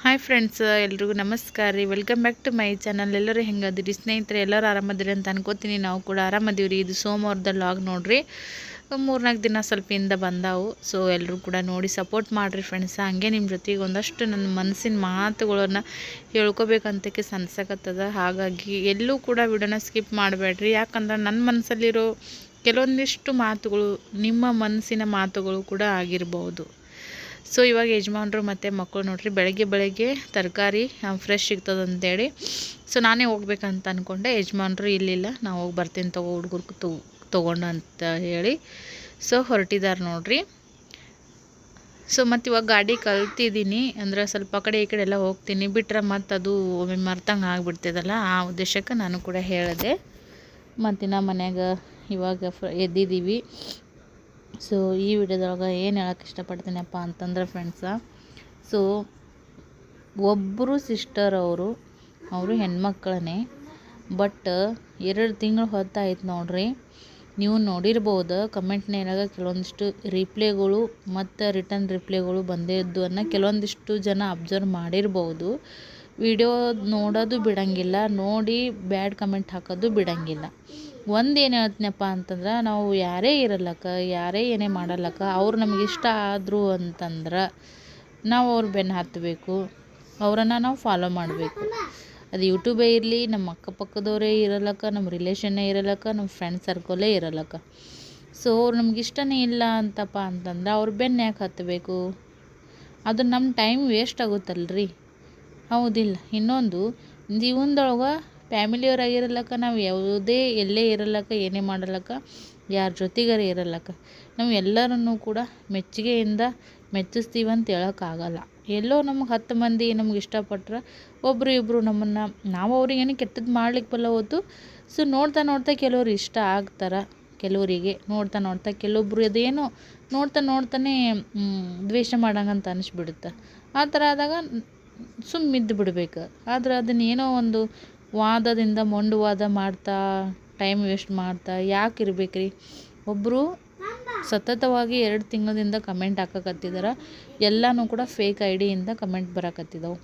Hi friends ಎಲ್ರಿಗೂ ನಮಸ್ಕಾರ ರೀ. Welcome back to my channel ಎಲ್ಲರೂ ಹೆಂಗದಿರಿ? ಸ್ನೇಹಿತರೆ, ಎಲ್ಲರೂ ಆರಾಮದಿರಿ ಅಂತ ಅನ್ಕೋತೀನಿ. ನಾವು ಕೂಡ ಆರಾಮದೀವಿ ರೀ ಇದು ಸೋಮವಾರದ ಲಾಗ್ ನೋಡ್ರಿ. ಮೂರ್ನಾಲ್ಕು ದಿನ ಸ್ವಲ್ಪ ಇಂದ ಬಂದಾವು. ಸೊ ಎಲ್ಲರೂ ಕೂಡ ನೋಡಿ ಸಪೋರ್ಟ್ ಮಾಡಿರಿ ಫ್ರೆಂಡ್ಸ್ ಹಾಗೆ ನಿಮ್ಮ ಜೊತೆಗೆ ಒಂದಷ್ಟು ನನ್ನ ಮನಸ್ಸಿನ ಮಾತುಗಳನ್ನು ಹೇಳ್ಕೊಬೇಕಂತಕ್ಕೆ ಸನ್ಸಕತ್ತದ ಹಾಗಾಗಿ ಎಲ್ಲೂ ಕೂಡ ವಿಡಿಯೋನ ಸ್ಕಿಪ್ ಮಾಡಬೇಡ್ರಿ. ಯಾಕಂದ್ರೆ ನನ್ನ ಮನಸ್ಸಲ್ಲಿರೋ ಕೆಲವೊಂದಿಷ್ಟು ಮಾತುಗಳು ನಿಮ್ಮ ಮನಸ್ಸಿನ ಮಾತುಗಳು ಕೂಡ ಆಗಿರ್ಬೋದು. ಸೊ ಇವಾಗ ಯಜಮಾನ್ರು ಮತ್ತು ಮಕ್ಕಳು ನೋಡ್ರಿ, ಬೆಳಗ್ಗೆ ಬೆಳಗ್ಗೆ ತರಕಾರಿ ಫ್ರೆಶ್ ಸಿಗ್ತದೆ ಅಂತೇಳಿ. ಸೊ ನಾನೇ ಹೋಗ್ಬೇಕಂತ ಅಂದ್ಕೊಂಡೆ ಯಜಮಾನ್ರು ಇಲ್ಲಿಲ್ಲ, ನಾವು ಹೋಗಿ ಬರ್ತೀನಿ ತಗೋ ಹುಡುಗರು ತೊ, ತೊಗೊಂಡು ಅಂತ ಹೇಳಿ. ಸೊ ಹೊರಟಿದ್ದಾರೆ ನೋಡ್ರಿ. ಸೊ ಮತ್ತು ಇವಾಗ ಗಾಡಿ ಕಲ್ತಿದ್ದೀನಿ ಅಂದರೆ ಸ್ವಲ್ಪ ಕಡೆ ಈ ಕಡೆ ಎಲ್ಲ ಹೋಗ್ತೀನಿ. ಬಿಟ್ರೆ ಮತ್ತು ಅದು ಒಮ್ಮೆ ಮರ್ತಂಗೆ ಆಗಿಬಿಡ್ತದಲ್ಲ ಆ ಉದ್ದೇಶಕ್ಕೆ ನಾನು ಕೂಡ ಹೇಳಿದೆ. ಮತ್ತಿನ್ನು ಮನ್ಯಾಗ ಇವಾಗ ಎದ್ದಿದ್ದೀವಿ ಸೊ ಈ ವಿಡಿಯೋದೊಳಗೆ ಏನು ಹೇಳಕ್ಕೆ ಇಷ್ಟಪಡ್ತೀನಪ್ಪ ಅಂತಂದ್ರೆ ಫ್ರೆಂಡ್ಸ ಸೊ ಒಬ್ಬರು ಸಿಸ್ಟರ್ ಅವರು ಅವರು ಹೆಣ್ಮಕ್ಳೇ ಬಟ್ ಎರಡು ತಿಂಗಳು ಹೊತ್ತಾಯ್ತು ನೋಡ್ರಿ, ನೀವು ನೋಡಿರ್ಬೋದು ಕಮೆಂಟ್ನಾಗ ಕೆಲವೊಂದಿಷ್ಟು ರಿಪ್ಲೈಗಳು ಮತ್ತು ರಿಟರ್ನ್ ರಿಪ್ಲೈಗಳು ಬಂದಿದ್ದು ಅನ್ನ ಕೆಲವೊಂದಿಷ್ಟು ಜನ ಅಬ್ಸರ್ವ್ ಮಾಡಿರ್ಬೋದು. ವಿಡಿಯೋ ನೋಡೋದು ಬಿಡೋಂಗಿಲ್ಲ, ನೋಡಿ ಬ್ಯಾಡ್ ಕಮೆಂಟ್ ಹಾಕೋದು ಬಿಡೋಂಗಿಲ್ಲ. ಒಂದು ಏನು ಹೇಳ್ತೀನಪ್ಪ ಅಂತಂದ್ರೆ ನಾವು ಯಾರೇ ಇರಲ್ಲಕ್ಕ ಯಾರೇ ಏನೇ ಮಾಡಲ್ಲಕ್ಕ ಅವ್ರು ನಮ್ಗೆ ಇಷ್ಟ ಆದರು ಅಂತಂದ್ರೆ ನಾವು ಅವ್ರ ಬೆನ್ನು ಹತ್ತಬೇಕು ಅವರನ್ನು ನಾವು ಫಾಲೋ ಮಾಡಬೇಕು. ಅದು ಯೂಟ್ಯೂಬೇ ಇರಲಿ ನಮ್ಮ ಅಕ್ಕಪಕ್ಕದವರೇ ಇರಲ್ಲಕ್ಕ ನಮ್ಮ ರಿಲೇಷನ್ನೇ ಇರಲ್ಲಕ್ಕ ನಮ್ಮ ಫ್ರೆಂಡ್ ಸರ್ಕಲೇ ಇರಲ್ಲಕ್ಕ ಸೊ ಅವ್ರು ನಮ್ಗೆ ಇಷ್ಟನೇ ಇಲ್ಲ ಅಂತಪ್ಪ ಅಂತಂದ್ರೆ ಅವ್ರ ಬೆನ್ನು ಯಾಕೆ ಹತ್ತಬೇಕು ಅದು ನಮ್ಮ ಟೈಮ್ ವೇಸ್ಟ್ ಆಗುತ್ತಲ್ರಿ? ಹೌದಿಲ್ಲ. ಇನ್ನೊಂದು, ಜೀವನದೊಳಗೆ ಫ್ಯಾಮಿಲಿಯವರಾಗಿರಲ್ಲಕ್ಕ ನಾವು ಯಾವುದೇ ಎಲ್ಲೇ ಇರಲ್ಲಕ್ಕ ಏನೇ ಮಾಡಲಕ್ಕ, ಯಾರ ಜೊತೆಗಾರ ಇರಲ್ಲಕ್ಕ ನಾವು ಎಲ್ಲರನ್ನು ಕೂಡ ಮೆಚ್ಚುಗೆಯಿಂದ ಮೆಚ್ಚಿಸ್ತೀವಿ ಅಂತ ಹೇಳೋಕ್ಕಾಗಲ್ಲ ಎಲ್ಲೋ ನಮ್ಗೆ ಹತ್ತು ಮಂದಿ ನಮ್ಗೆ ಇಷ್ಟಪಟ್ರೆ ಒಬ್ಬರು ಇಬ್ಬರು ನಮ್ಮನ್ನು, ನಾವು ಅವ್ರಿಗೇನು ಕೆಟ್ಟದ್ದು ಮಾಡ್ಲಿಕ್ಕೆ ಬಲ್ಲ ಹೊತ್ತು, ಸೊ ನೋಡ್ತಾ ನೋಡ್ತಾ ಕೆಲವ್ರು ಇಷ್ಟ ಆಗ್ತಾರೆ ಕೆಲವರಿಗೆ. ನೋಡ್ತಾ ನೋಡ್ತಾ ಕೆಲವೊಬ್ರು ಅದೇನೋ ನೋಡ್ತಾ ನೋಡ್ತಾನೆ ದ್ವೇಷ ಮಾಡಂಗಂತ ಅನಿಸ್ಬಿಡುತ್ತೆ. ಆ ಥರ ಆದಾಗ ಸುಮ್ಮಿದ್ದು ಬಿಡ್ಬೇಕು ಆದ್ರೆ ಅದನ್ನ ಏನೋ ಒಂದು ವಾದದಿಂದ ಮೊಂಡು ವಾದ ಮಾಡ್ತಾ ಟೈಮ್ ವೇಸ್ಟ್ ಮಾಡ್ತಾ ಯಾಕೆ ಇರ್ಬೇಕ್ರಿ? ಒಬ್ಬರು ಸತತವಾಗಿ ಎರಡು ತಿಂಗಳಿಂದ ಕಮೆಂಟ್ ಹಾಕಕತ್ತಿದಾರ. ಎಲ್ಲನೂ ಕೂಡ ಫೇಕ್ ಐ ಡಿಯಿಂದ ಕಮೆಂಟ್ ಬರಕತ್ತಿದ್ದವು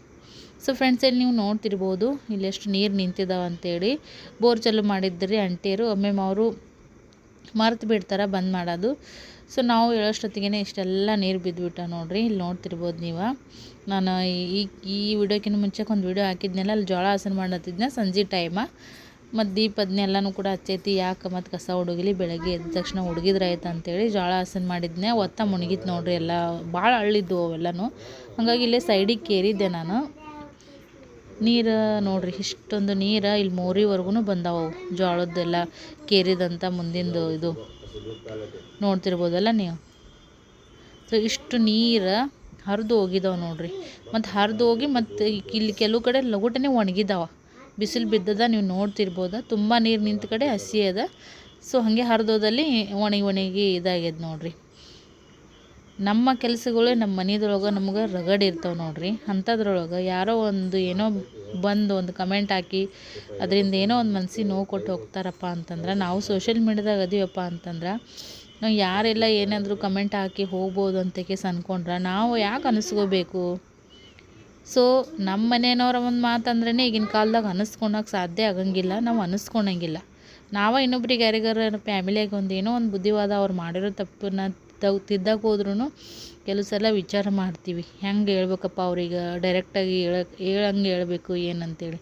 ಸೊ ಫ್ರೆಂಡ್ಸ್ ಇಲ್ಲಿ ನೀವು ನೋಡ್ತಿರ್ಬೋದು ಇಲ್ಲೆಷ್ಟು ನೀರು ನಿಂತಿದ್ದಾವೆ ಅಂತೇಳಿ. ಬೋರ್ ಚಾಲು ಮಾಡಿದ್ರಿ ಅಂಟಿಯರು ಒಮ್ಮೆ ಅವರು ಮರ್ತು ಬಿಡ್ತಾರೆ, ಬಂದ್ ಮಾಡೋದು. ಸೊ ನಾವು ಹೇಳೋಷ್ಟೊತ್ತಿಗೆ ಇಷ್ಟೆಲ್ಲ ನೀರು ಬಿದ್ದುಬಿಟ್ಟ ನೋಡಿರಿ, ಇಲ್ಲಿ ನೋಡ್ತಿರ್ಬೋದು ನೀವು. ನಾನು ಈ ಈ ವಿಡಿಯೋಕ್ಕಿಂತ ಮುಂಚೆಗೆ ಒಂದು ವಿಡಿಯೋ ಹಾಕಿದ್ನೆಲ್ಲ, ಅಲ್ಲಿ ಜೋಳ ಹಸನ್ ಮಾಡತ್ತಿದ್ನ ಸಂಜೆ ಟೈಮ ಮತ್ತು ದೀಪ ಅದನ್ನೆಲ್ಲನೂ ಕೂಡ ಹಚ್ಚೈತಿ, ಯಾಕೆ ಮತ್ತು ಕಸ ಹುಡುಗಿಲಿ ಬೆಳಗ್ಗೆ ಎದ್ದ ತಕ್ಷಣ ಹುಡುಗಿದ್ರೆ ಆಯ್ತು ಅಂತೇಳಿ ಜೋಳ ಹಸನ್ ಮಾಡಿದ್ನೆ. ಒತ್ತ ಮುಣಗಿತ್ತು ನೋಡ್ರಿ ಎಲ್ಲ ಭಾಳ ಹಳ್ಳಿದ್ದು ಅವೆಲ್ಲನೂ. ಹಾಗಾಗಿ ಇಲ್ಲೇ ಸೈಡಿಗೆ ಕೇರಿದ್ದೆ ನಾನು. ನೀರು ನೋಡಿರಿ, ಇಷ್ಟೊಂದು ನೀರು ಇಲ್ಲಿ ಮೋರಿವರೆಗೂ ಬಂದಾವು ಜೋಳದ್ದೆಲ್ಲ ಕೇರಿದಂಥ ಮುಂದಿಂದು ಇದು. ನೋಡ್ತಿರ್ಬೋದಲ್ಲ ನೀವು? ಸೊ ಇಷ್ಟು ನೀರು ಹರಿದು ಹೋಗಿದಾವೆ ನೋಡಿರಿ. ಮತ್ತು ಹರಿದು ಹೋಗಿ ಮತ್ತು ಇಲ್ಲಿ ಕೆಲವು ಕಡೆ ಲಗುಟನೆ ಒಣಗಿದಾವೆ. ಬಿಸಿಲು ಬಿದ್ದದ ನೀವು ನೋಡ್ತಿರ್ಬೋದ. ತುಂಬ ನೀರು ನಿಂತ ಕಡೆ ಹಸಿ ಅದ. ಸೊ ಹಾಗೆ ಹರಿದೋದಲ್ಲಿ ಒಣಗಿ ಒಣಗಿ ಇದಾಗ್ಯದ ನೋಡ್ರಿ. ನಮ್ಮ ಕೆಲಸಗಳೇ ನಮ್ಮ ಮನೆದೊಳಗೆ ನಮ್ಗೆ ರಗಡ್ ಇರ್ತಾವೆ ನೋಡ್ರಿ. ಅಂಥದ್ರೊಳಗೆ ಯಾರೋ ಒಂದು ಏನೋ ಬಂದು ಒಂದು ಕಮೆಂಟ್ ಹಾಕಿ ಅದರಿಂದ ಏನೋ ಒಂದು ಮನ್ಸಿಗೆ ನೋವು ಕೊಟ್ಟು ಹೋಗ್ತಾರಪ್ಪ ಅಂತಂದ್ರೆ, ನಾವು ಸೋಷಿಯಲ್ ಮೀಡ್ಯಾದಾಗ ಅದೀವಪ್ಪ ಅಂತಂದ್ರೆ, ನಾವು ಯಾರೆಲ್ಲ ಏನಾದರೂ ಕಮೆಂಟ್ ಹಾಕಿ ಹೋಗ್ಬೋದು ಅಂತ ಕೇಸ್ ಅಂದ್ಕೊಂಡ್ರೆ ನಾವು ಯಾಕೆ ಅನಿಸ್ಕೋಬೇಕು? ಸೊ ನಮ್ಮ ಮನೆಯವ್ರ ಒಂದು ಮಾತಂದ್ರೇ ಈಗಿನ ಕಾಲದಾಗ ಅನಿಸ್ಕೊಳಕ್ಕೆ ಸಾಧ್ಯ ಆಗಂಗಿಲ್ಲ, ನಾವು ಅನಿಸ್ಕೊಳಂಗಿಲ್ಲ ನಾವೇ ಇನ್ನೊಬ್ರಿಗೆ ಯಾರಿಗಾರ ಫ್ಯಾಮಿಲಿಯಾಗ ಒಂದು ಏನೋ ಒಂದು ಬುದ್ಧಿವಾದ ಅವ್ರು ಮಾಡಿರೋ ತಪ್ಪನ್ನ ತಗ್ ತಿದ್ದಕ್ಕೆ ಹೋದ್ರೂ ಕೆಲವು ಸಲ ವಿಚಾರ ಮಾಡ್ತೀವಿ. ಹೆಂಗೆ ಹೇಳ್ಬೇಕಪ್ಪ ಅವ್ರಿಗೆ? ಡೈರೆಕ್ಟಾಗಿ ಹೇಳಕ್ಕೆ ಹೇಳಂಗೆ ಹೇಳ್ಬೇಕು ಏನಂತೇಳಿ.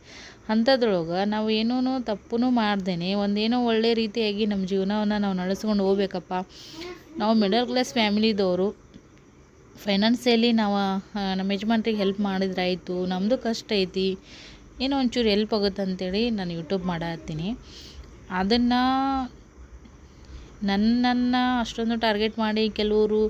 ಅಂಥದ್ರೊಳಗೆ ನಾವು ಏನೂ ತಪ್ಪು ಮಾಡ್ದೇನೆ. ಒಂದೇನೋ ಒಳ್ಳೆ ರೀತಿಯಾಗಿ ನಮ್ಮ ಜೀವನವನ್ನು ನಾವು ನಡೆಸ್ಕೊಂಡು ಹೋಗ್ಬೇಕಪ್ಪ. ನಾವು ಮಿಡಲ್ ಕ್ಲಾಸ್ ಫ್ಯಾಮಿಲಿದವರು ಫೈನಾನ್ಸಿಯಲಿ ನಾವು ನಮ್ಮ ಯಜಮಾನ್ರಿಗೆ ಹೆಲ್ಪ್ ಮಾಡಿದ್ರೆ ಆಯಿತು. ನಮ್ಮದು ಕಷ್ಟ ಐತಿ. ಏನೋ ಒಂಚೂರು ಹೆಲ್ಪ್ ಆಗುತ್ತೆ ಅಂತೇಳಿ ನಾನು ಯೂಟ್ಯೂಬ್ ಮಾಡತ್ತೀನಿ. ಅದನ್ನು ನನ್ನನ್ನು ಅಷ್ಟೊಂದು ಟಾರ್ಗೆಟ್ ಮಾಡಿ ಕೆಲವರು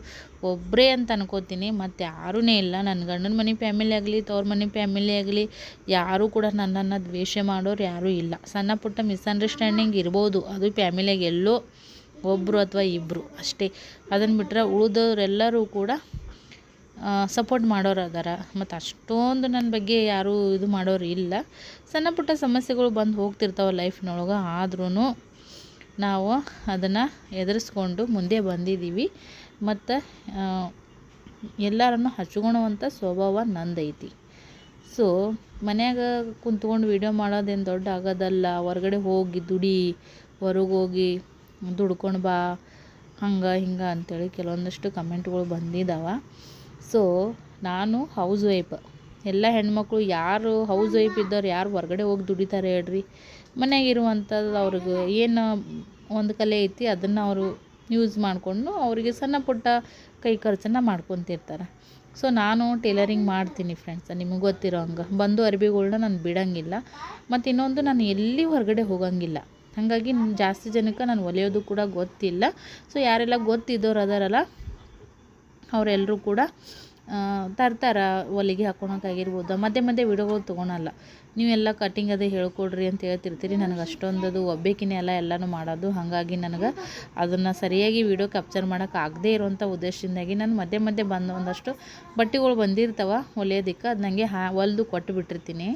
ಒಬ್ಬರೇ ಅಂತ ಅನ್ಕೋತೀನಿ. ಮತ್ತು ಯಾರೂ ಇಲ್ಲ. ನನ್ನ ಗಂಡನ ಮನೆ ಫ್ಯಾಮಿಲಿ ಆಗಲಿ, ತವ್ರ ಮನೆ ಫ್ಯಾಮಿಲಿ ಆಗಲಿ, ಯಾರೂ ಕೂಡ ನನ್ನನ್ನು ದ್ವೇಷ ಮಾಡೋರು ಯಾರೂ ಇಲ್ಲ. ಸಣ್ಣ ಪುಟ್ಟ ಮಿಸ್ಅಂಡರ್ಸ್ಟ್ಯಾಂಡಿಂಗ್ ಇರ್ಬೋದು. ಅದು ಫ್ಯಾಮಿಲಿಯಾಗ ಎಲ್ಲೋ ಒಬ್ಬರು ಅಥವಾ ಇಬ್ಬರು ಅಷ್ಟೇ. ಅದನ್ನು ಬಿಟ್ಟರೆ ಉಳಿದವರೆಲ್ಲರೂ ಕೂಡ ಸಪೋರ್ಟ್ ಮಾಡೋರು ಅದಾರ. ಮತ್ತು ಅಷ್ಟೊಂದು ನನ್ನ ಬಗ್ಗೆ ಯಾರೂ ಇದು ಮಾಡೋರು ಇಲ್ಲ. ಸಣ್ಣ ಪುಟ್ಟ ಸಮಸ್ಯೆಗಳು ಬಂದು ಹೋಗ್ತಿರ್ತಾವೆ ಲೈಫ್ನೊಳಗೆ ಆದ್ರೂ ನಾವು ಅದನ್ನು ಎದುರಿಸ್ಕೊಂಡು ಮುಂದೆ ಬಂದಿದ್ದೀವಿ. ಮತ್ತು ಎಲ್ಲರನ್ನು ಹಚ್ಕೊಳುವಂಥ ಸ್ವಭಾವ ನಂದೈತಿ. ಸೊ ಮನ್ಯಾಗ ಕುಂತ್ಕೊಂಡು ವೀಡಿಯೋ ಮಾಡೋದೇನು ದೊಡ್ಡ ಆಗೋದಲ್ಲ. ಹೊರಗಡೆ ಹೋಗಿ ದುಡಿ, ಹೊರಗೆ ಹೋಗಿ ದುಡ್ಕೊಂಡು ಬಾ, ಹಂಗೆ, ಹಿಂಗೆ ಅಂಥೇಳಿ ಕೆಲವೊಂದಷ್ಟು ಕಮೆಂಟ್ಗಳು ಬಂದಿದ್ದಾವೆ ಸೊ ನಾನು ಹೌಸ್ ವೈಫ್ ಎಲ್ಲ ಹೆಣ್ಮಕ್ಳು ಯಾರು ಹೌಸ್ ವೈಫ್ ಇದ್ದವ್ರು ಯಾರು ಹೊರಗಡೆ ಹೋಗಿ ದುಡಿತಾರೆ ಹೇಳ್ರಿ? ಮನ್ಯಾಗ ಇರುವಂಥದ್ದು ಅವ್ರಿಗೆ ಏನು ಒಂದು ಕಲೆ ಐತಿ ಅದನ್ನು ಅವರು ಯೂಸ್ ಮಾಡಿಕೊಂಡು ಅವರಿಗೆ ಸಣ್ಣ ಪುಟ್ಟ ಕೈ ಖರ್ಚನ್ನು ಮಾಡ್ಕೊತಿರ್ತಾರೆ. ಸೊ ನಾನು ಟೇಲರಿಂಗ್ ಮಾಡ್ತೀನಿ ಫ್ರೆಂಡ್ಸ್ ನಿಮಗೆ ಗೊತ್ತಿರೋ ಹಂಗೆ. ಬಂದು ಅರ್ಬಿಗಳ್ನ ನಾನು ಬಿಡೋಂಗಿಲ್ಲ. ಮತ್ತು ಇನ್ನೊಂದು ನಾನು ಎಲ್ಲಿ ಹೊರಗಡೆ ಹೋಗೋಂಗಿಲ್ಲ. ಹಾಗಾಗಿ ಜಾಸ್ತಿ ಜನಕ್ಕೆ ನಾನು ಒಲೆಯೋದು ಕೂಡ ಗೊತ್ತಿಲ್ಲ. ಸೊ ಯಾರೆಲ್ಲ ಗೊತ್ತಿದ್ದವ್ರು ಅದಾರಲ್ಲ ಅವರೆಲ್ಲರೂ ಕೂಡ ತರ್ತಾರೆ ಒಲೆಗೆ ಹಾಕೊಳಕ್ಕಾಗಿರ್ಬೋದು ಮಧ್ಯೆ ಮಧ್ಯೆ ವಿಡಿಯೋಗಳು ತೊಗೊಳಲ್ಲ. ನೀವೆಲ್ಲ ಕಟ್ಟಿಂಗ್ ಅದೇ ಹೇಳ್ಕೊಡ್ರಿ ಅಂತ ಹೇಳ್ತಿರ್ತೀರಿ. ನನಗೆ ಅಷ್ಟೊಂದದು ಒಬ್ಬೇಕಿನೇ ಎಲ್ಲ ಎಲ್ಲನೂ ಮಾಡೋದು. ಹಾಗಾಗಿ ನನಗೆ ಅದನ್ನು ಸರಿಯಾಗಿ ವಿಡಿಯೋ ಕ್ಯಾಪ್ಚರ್ ಮಾಡೋಕೆ ಆಗದೇ ಇರುವಂಥ ಉದ್ದೇಶದಿಂದಾಗಿ ನಾನು ಮಧ್ಯೆ ಮಧ್ಯೆ ಬಂದು ಒಂದಷ್ಟು ಬಟ್ಟೆಗಳು ಬಂದಿರ್ತಾವೆ ಹೊಲಿಯೋದಕ್ಕೆ, ಅದು ನನಗೆ ಹಾ, ಹೊಲ್ದು ಕೊಟ್ಟು ಬಿಟ್ಟಿರ್ತೀನಿ.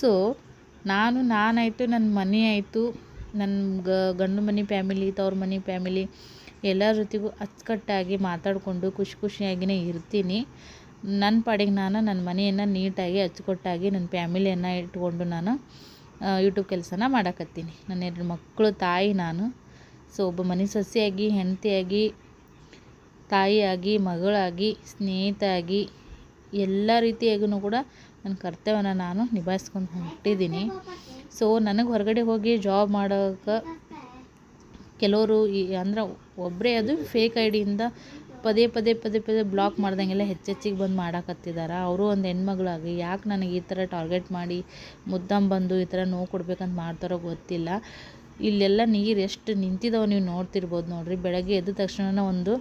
ಸೊ ನಾನು, ನಾನಾಯಿತು ನನ್ನ ಮನೆ ಆಯಿತು. ನನ್ನ ಗಂಡು ಮನೆ ಫ್ಯಾಮಿಲಿ ತವ್ರ ಮನೆ ಫ್ಯಾಮಿಲಿ ಎಲ್ಲರ ಜೊತೆಗೂ ಅಚ್ಚುಕಟ್ಟಾಗಿ ಮಾತಾಡಿಕೊಂಡು ಖುಷಿ ಖುಷಿಯಾಗಿಯೇ ಇರ್ತೀನಿ. ನನ್ನ ಪಾಡಿಗೆ ನಾನು ನನ್ನ ಮನೆಯನ್ನು ನೀಟಾಗಿ ಅಚ್ಚುಕಟ್ಟಾಗಿ ನನ್ನ ಫ್ಯಾಮಿಲಿಯನ್ನು ಇಟ್ಕೊಂಡು ನಾನು ಯೂಟ್ಯೂಬ್ ಕೆಲಸನ ಮಾಡಕತ್ತೀನಿ. ನನ್ನ ಎರಡು ಮಕ್ಕಳು, ತಾಯಿ, ನಾನು. ಸೊ ಒಬ್ಬ ಮನೆ ಸೊಸೆಯಾಗಿ, ಹೆಂಡತಿಯಾಗಿ, ತಾಯಿಯಾಗಿ, ಮಗಳಾಗಿ ಸ್ನೇಹಿತಾಗಿ ಎಲ್ಲ ರೀತಿಯಾಗೂ ಕೂಡ ನನ್ನ ಕರ್ತವ್ಯನ ನಾನು ನಿಭಾಯಿಸ್ಕೊಂಡು ಹೊಂಟಿದ್ದೀನಿ. ಸೊ ನನಗೆ ಹೊರಗಡೆ ಹೋಗಿ ಜಾಬ್ ಮಾಡೋಕೆ ಕೆಲವರು ಈ, ಅಂದ್ರೆ ಒಬ್ಬರೇ ಅದು ಫೇಕ್ ಐ ಡಿಯಿಂದ ಪದೇ ಪದೇ ಪದೇ ಪದೇ ಬ್ಲಾಕ್ ಮಾಡ್ದಂಗೆಲ್ಲ ಹೆಚ್ಚೆಚ್ಚಿಗೆ ಬಂದು ಮಾಡಾಕತ್ತಿದ್ದಾರೆ ಅವರು ಒಂದು ಹೆಣ್ಮಗಳಾಗಿ ಯಾಕೆ ನನಗೆ ಈ ಥರ ಟಾರ್ಗೆಟ್ ಮಾಡಿ ಮುದ್ದಾಂ ಬಂದು ಈ ಥರ ನೋವು ಕೊಡ್ಬೇಕಂತ ಮಾಡ್ತಾರೋ ಗೊತ್ತಿಲ್ಲ. ಇಲ್ಲೆಲ್ಲ ನೀರು ಎಷ್ಟು ನಿಂತಿದಾವೆ ನೀವು ನೋಡ್ತಿರ್ಬೋದು ನೋಡಿರಿ. ಬೆಳಗ್ಗೆ ಎದ್ದ ತಕ್ಷಣ ಒಂದು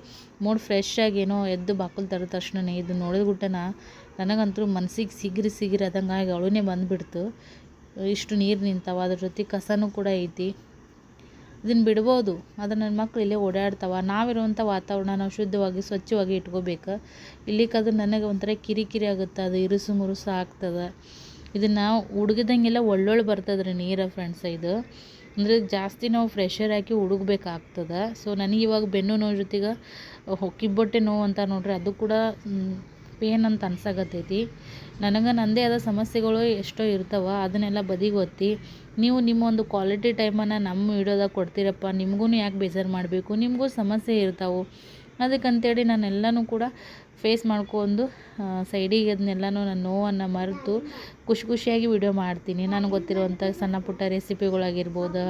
ಮೂಡ್ ಫ್ರೆಶ್ ಆಗೇನೋ ಎದ್ದು ಬಾಕಲು ತರದ ತಕ್ಷಣನೇ ಇದು ನೋಡಿದ ಗುಟ್ಟನ ನನಗಂತೂ ಮನ್ಸಿಗೆ ಸಿಗ್ರಿ ಸಿಗ್ರಿ ಆದಂಗೆ ಆಗಿ ಬಂದುಬಿಡ್ತು. ಇಷ್ಟು ನೀರು ನಿಂತಾವ. ಅದ್ರ ಜೊತೆ ಕಸನೂ ಕೂಡ ಐತಿ. ಇದನ್ನು ಬಿಡ್ಬೋದು. ಆದರೆ ನನ್ನ ಮಕ್ಳು ಇಲ್ಲೇ ಓಡಾಡ್ತಾವೆ. ನಾವಿರುವಂಥ ವಾತಾವರಣ ನಾವು ಶುದ್ಧವಾಗಿ, ಸ್ವಚ್ಛವಾಗಿ ಇಟ್ಕೋಬೇಕು. ಇಲ್ಲಿಕದು ನನಗೆ ಒಂಥರ ಕಿರಿಕಿರಿ ಆಗುತ್ತೆ. ಅದು ಇರುಸು ಮುರುಸು ಆಗ್ತದೆ. ಇದನ್ನು ಹುಡುಗಿದಂಗೆಲ್ಲ ಒಳ್ಳೊಳ್ಳೆ ಬರ್ತದ್ರಿ ನೀರು ಫ್ರೆಂಡ್ಸ್ ಇದು. ಅಂದರೆ ಜಾಸ್ತಿ ನಾವು ಫ್ರೆಶರ್ ಹಾಕಿ ಹುಡುಗಬೇಕಾಗ್ತದೆ ಸೊ ನನಗೆ ಇವಾಗ ಬೆನ್ನು ನೋವು ಜೊತೆಗೆ, ಹೊಕ್ಕಿಬೊಟ್ಟೆ ನೋವು ಅಂತ ನೋಡ್ರಿ, ಅದು ಕೂಡ ಪೇನ್ ಅಂತ ಅನ್ಸಕತ್ತೈತಿ. ನನಗೆ ನನ್ನದೇ ಆದ ಸಮಸ್ಯೆಗಳು ಎಷ್ಟೋ ಇರ್ತಾವ, ಅದನ್ನೆಲ್ಲ ಬದಿಗೊತ್ತಿ, ನೀವು ನಿಮ್ಮ ಒಂದು ಕ್ವಾಲಿಟಿ ಟೈಮನ್ನು ನಮ್ಮ ವಿಡಿಯೋದಾಗ ಕೊಡ್ತೀರಪ್ಪ ನಿಮಗೂ ಯಾಕೆ ಬೇಜಾರು ಮಾಡಬೇಕು, ನಿಮಗೂ ಸಮಸ್ಯೆ ಇರ್ತಾವೆ. ಅದಕ್ಕಂತೇಳಿ ನಾನೆಲ್ಲನೂ ಕೂಡ ಫೇಸ್ ಮಾಡ್ಕೊಂಡು ಸೈಡಿಗೆ ಅದನ್ನೆಲ್ಲನೂ ನಾನು ನೋವನ್ನು ಮರೆತು ಖುಷಿ ಖುಷಿಯಾಗಿ ವಿಡಿಯೋ ಮಾಡ್ತೀನಿ. ನನಗೆ ಗೊತ್ತಿರುವಂಥ ಸಣ್ಣ ಪುಟ್ಟ ರೆಸಿಪಿಗಳಾಗಿರ್ಬೋದು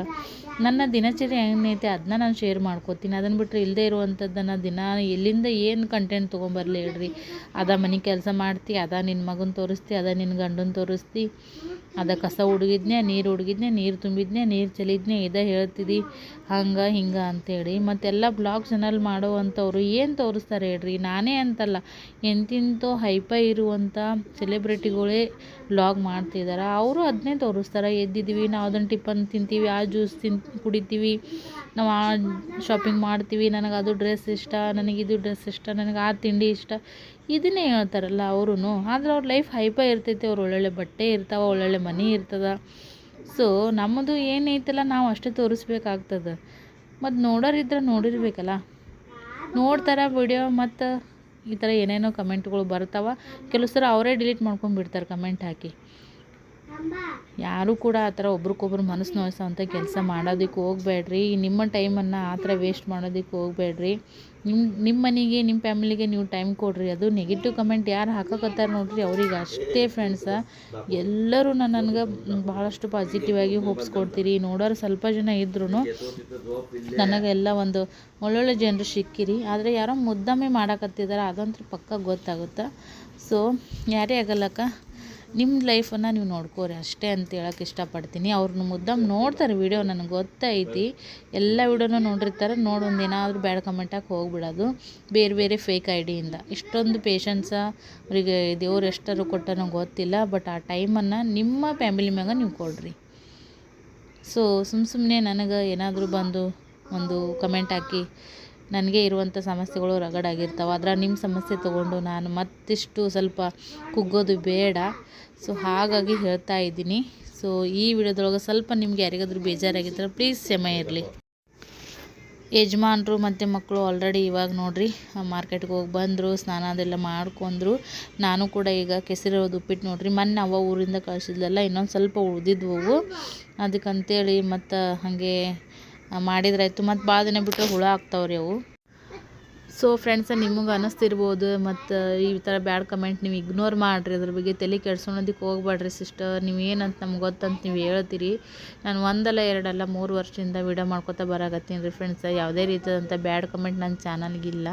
ನನ್ನ ದಿನಚರಿ ಏನೈತೆ ಅದನ್ನ ನಾನು ಶೇರ್ ಮಾಡ್ಕೋತೀನಿ. ಅದನ್ನು ಬಿಟ್ಟರೆ ಇಲ್ಲದೇ ಇರುವಂಥದ್ದನ್ನು ದಿನ ಎಲ್ಲಿಂದ ಏನು ಕಂಟೆಂಟ್ ತೊಗೊಂಬರಲಿ ಹೇಳ್ರಿ. ಅದ ಮನೆ ಕೆಲಸ ಮಾಡ್ತಿ, ಅದ ನಿನ್ನ ಮಗನ ತೋರಿಸ್ತಿ, ಅದ ನಿನ್ನ ಗಂಡನ ತೋರಿಸ್ತಿ. ಅದ ಕಸ ಹುಡುಗಿದ್ನೆ ನೀರು ಹುಡುಗಿದ್ನೆ ನೀರು ತುಂಬಿದ್ನೆ ನೀರು ಚೆಲ್ಲಿದ್ನೆ ಇದೇ ಹೇಳ್ತಿದ್ದಿ ಹಂಗೆ ಹಿಂಗೆ ಅಂತೇಳಿ. ಮತ್ತೆಲ್ಲ ಬ್ಲಾಗ್ ಚಾನಲ್ ಮಾಡುವಂಥವ್ರು ಏನು ತೋರಿಸ್ತಾರೆ ಹೇಳ್ರಿ. ನಾನೇ ಅಂತಲ್ಲ. ಎಂತಿಂತೋ ಹೈಫೈ ಇರುವಂಥ ಸೆಲೆಬ್ರಿಟಿಗಳೇ ವ್ಲಾಗ್ ಮಾಡ್ತಿದ್ದಾರೆ ಅವರು ಅದನ್ನೇ ತೋರಿಸ್ತಾರೆ. ಎದ್ದಿದ್ದೀವಿ ನಾವು ಅದನ್ನು ಟಿಫನ್ ತಿಂತೀವಿ, ಆ ಜ್ಯೂಸ್ ತಿನ್, ಕುಡಿತೀವಿ, ನಾವು ಆ ಶಾಪಿಂಗ್ ಮಾಡ್ತೀವಿ, ನನಗೆ ಅದು ಡ್ರೆಸ್ ಇಷ್ಟ, ನನಗೆ ಇದು ಡ್ರೆಸ್ ಇಷ್ಟ, ನನಗೆ ಆ ತಿಂಡಿ ಇಷ್ಟ, ಇದನ್ನೇ ಹೇಳ್ತಾರಲ್ಲ ಅವರು ಆದ್ರೆ ಅವ್ರ ಲೈಫ್ ಹೈಫೈ ಇರ್ತೈತೆ, ಅವ್ರು ಒಳ್ಳೊಳ್ಳೆ ಬಟ್ಟೆ ಇರ್ತಾವೆ, ಒಳ್ಳೊಳ್ಳೆ ಮನೆ ಇರ್ತದೆ. ಸೊ ನಮ್ಮದು ಏನೈತಲ್ಲ ನಾವು ಅಷ್ಟೇ ತೋರಿಸ್ಬೇಕಾಗ್ತದೆ. ಮತ್ತು ನೋಡೋರಿದ್ರೆ ನೋಡಿರ್ಬೇಕಲ್ಲ. ನೋಡ್ತಾರೆ ವಿಡಿಯೋ ಮತ್ತು ಈ ಥರ ಏನೇನೋ ಕಮೆಂಟ್ಗಳು ಬರ್ತಾವ. ಕೆಲವು ಸಲ ಅವರೇ ಡಿಲೀಟ್ ಮಾಡ್ಕೊಂಡ್ಬಿಡ್ತಾರೆ ಕಮೆಂಟ್ ಹಾಕಿ. ಯಾರೂ ಕೂಡ ಆ ಥರ ಒಬ್ರಿಗೊಬ್ರು ಮನಸ್ಸು ನೋಯಿಸೋವಂಥ ಕೆಲಸ ಮಾಡೋದಕ್ಕೆ ಹೋಗ್ಬೇಡ್ರಿ. ನಿಮ್ಮ ಟೈಮನ್ನು ಆ ಥರ ವೇಸ್ಟ್ ಮಾಡೋದಕ್ಕೆ ಹೋಗ್ಬೇಡ್ರಿ. ನಿಮ್ಮ ನಿಮ್ಮ ಮನೆಗೆ ನಿಮ್ಮ ಫ್ಯಾಮಿಲಿಗೆ ನೀವು ಟೈಮ್ ಕೊಡಿರಿ. ಅದು ನೆಗೆಟಿವ್ ಕಮೆಂಟ್ ಯಾರು ಹಾಕಕತ್ತಾರ ನೋಡ್ರಿ, ಅವ್ರಿಗೆ ಅಷ್ಟೇ ಫ್ರೆಂಡ್ಸ ಎಲ್ಲರೂ ನಾನು ನನಗೆ ಭಾಳಷ್ಟು ಪಾಸಿಟಿವ್ ಆಗಿ ಹೋಪ್ಸ್ ಕೊಡ್ತೀರಿ. ನೋಡೋರು ಸ್ವಲ್ಪ ಜನ ಇದ್ರೂ ನನಗೆಲ್ಲ ಒಂದು ಒಳ್ಳೊಳ್ಳೆ ಜನರು ಸಿಕ್ಕಿರಿ. ಆದರೆ ಯಾರೋ ಮುದ್ದಮ್ಮೆ ಮಾಡಕತ್ತಿದ್ದಾರೆ ಅದಂತೂ ಪಕ್ಕ ಗೊತ್ತಾಗುತ್ತೆ? ಸೊ ಯಾರೇ ಆಗಲ್ಲಕ್ಕ? ನಿಮ್ಮ ಲೈಫನ್ನು ನೀವು ನೋಡ್ಕೋರಿ. ಅಷ್ಟೇ ಅಂತ ಹೇಳಕ್ಕೆ ಇಷ್ಟಪಡ್ತೀನಿ. ಅವ್ರನ್ನ ಮುದ್ದಾಮ್ ನೋಡ್ತಾರೆ ವಿಡಿಯೋ ನನಗೆ ಗೊತ್ತೈತಿ. ಎಲ್ಲ ವೀಡಿಯೋನೂ ನೋಡಿರ್ತಾರೆ. ನೋಡಿ ಒಂದು ಏನಾದರೂ ಬ್ಯಾಡ್ ಕಮೆಂಟ್ ಹಾಕಿ ಹೋಗ್ಬಿಡೋದು. ಬೇರೆ ಬೇರೆ ಫೇಕ್ ಐ ಡಿಯಿಂದ ಇಷ್ಟೊಂದು ಪೇಷನ್ಸ ಅವರಿಗೆ ದೇವ್ರು ಎಷ್ಟಾದ್ರು ಕೊಟ್ಟನೋ ಗೊತ್ತಿಲ್ಲ. ಬಟ್ ಆ ಟೈಮನ್ನು ನಿಮ್ಮ ಫ್ಯಾಮಿಲಿ ಮ್ಯಾಗ ನೀವು ಕೊಡ್ರಿ. ಸೊ ಸುಮ್ಮ ಸುಮ್ಮನೆ ನನಗೆ ಏನಾದರೂ ಬಂದು, ಒಂದು ಕಮೆಂಟ್ ಹಾಕಿ ನನಗೆ ಇರುವಂಥ ಸಮಸ್ಯೆಗಳು ರಗಡಾಗಿರ್ತಾವೆ. ಅದ್ರಾಗ ನಿಮ್ಮ ಸಮಸ್ಯೆ ತೊಗೊಂಡು ನಾನು ಮತ್ತಿಷ್ಟು ಸ್ವಲ್ಪ ಕುಗ್ಗೋದು ಬೇಡ. ಸೊ ಹಾಗಾಗಿ ಹೇಳ್ತಾ ಇದ್ದೀನಿ. ಸೊ ಈ ವಿಡಿಯೋದೊಳಗೆ ಸ್ವಲ್ಪ ನಿಮ್ಗೆ ಯಾರಿಗಾದ್ರೂ ಬೇಜಾರಾಗಿದ್ದರೆ ಪ್ಲೀಸ್ ಕ್ಷಮೆ ಇರಲಿ. ಯಜಮಾನರು ಮತ್ತು ಮಕ್ಕಳು ಆಲ್ರೆಡಿ ಇವಾಗ ನೋಡಿರಿ ಮಾರ್ಕೆಟ್ಗೆ ಹೋಗಿ ಬಂದರು, ಸ್ನಾನ ಅದೆಲ್ಲ ಮಾಡ್ಕೊಂಡ್ರು. ನಾನು ಕೂಡ ಈಗ ಕೆಸರಿರೋದು ಉಪ್ಪಿಟ್ಟು ನೋಡಿರಿ, ಮೊನ್ನೆ ಅವ ಊರಿಂದ ಕಳಿಸಿದ್ಲಲ್ಲ, ಇನ್ನೊಂದು ಸ್ವಲ್ಪ ಉಳಿದಿದ್ವು ಅದಕ್ಕಂತೇಳಿ ಮತ್ತು ಹಾಗೆ ಮಾಡಿದ್ರಾಯ್ತು ಮತ್ತು ಭಾಳ ದಿನ ಬಿಟ್ಟು ಹುಳ ಆಗ್ತಾವ್ರಿ ಅವು. ಸೊ ಫ್ರೆಂಡ್ಸ ನಿಮಗೆ ಅನ್ನಿಸ್ತಿರ್ಬೋದು ಮತ್ತು ಈ ಥರ ಬ್ಯಾಡ್ ಕಮೆಂಟ್ ನೀವು ಇಗ್ನೋರ್ ಮಾಡಿರಿ. ಅದ್ರ ಬಗ್ಗೆ ತಲೆ ಕೆಡ್ಸೋಣೋದಕ್ಕೆ ಹೋಗ್ಬೇಡ್ರಿ ಸಿಸ್ಟರ್ ನೀವು ಏನಂತ ನಮ್ಗೆ ಗೊತ್ತಂತ ನೀವು ಹೇಳ್ತೀರಿ. ನಾನು ಒಂದಲ್ಲ ಎರಡಲ್ಲ, ಮೂರು ವರ್ಷದಿಂದ ವಿಡಿಯೋ ಮಾಡ್ಕೊತಾ ಬರಾಕತ್ತೀನಿ ರೀ ಫ್ರೆಂಡ್ಸ ಯಾವುದೇ ರೀತಿಯಾದಂಥ ಬ್ಯಾಡ್ ಕಮೆಂಟ್ ನನ್ನ ಚಾನಲ್ಗಿಲ್ಲ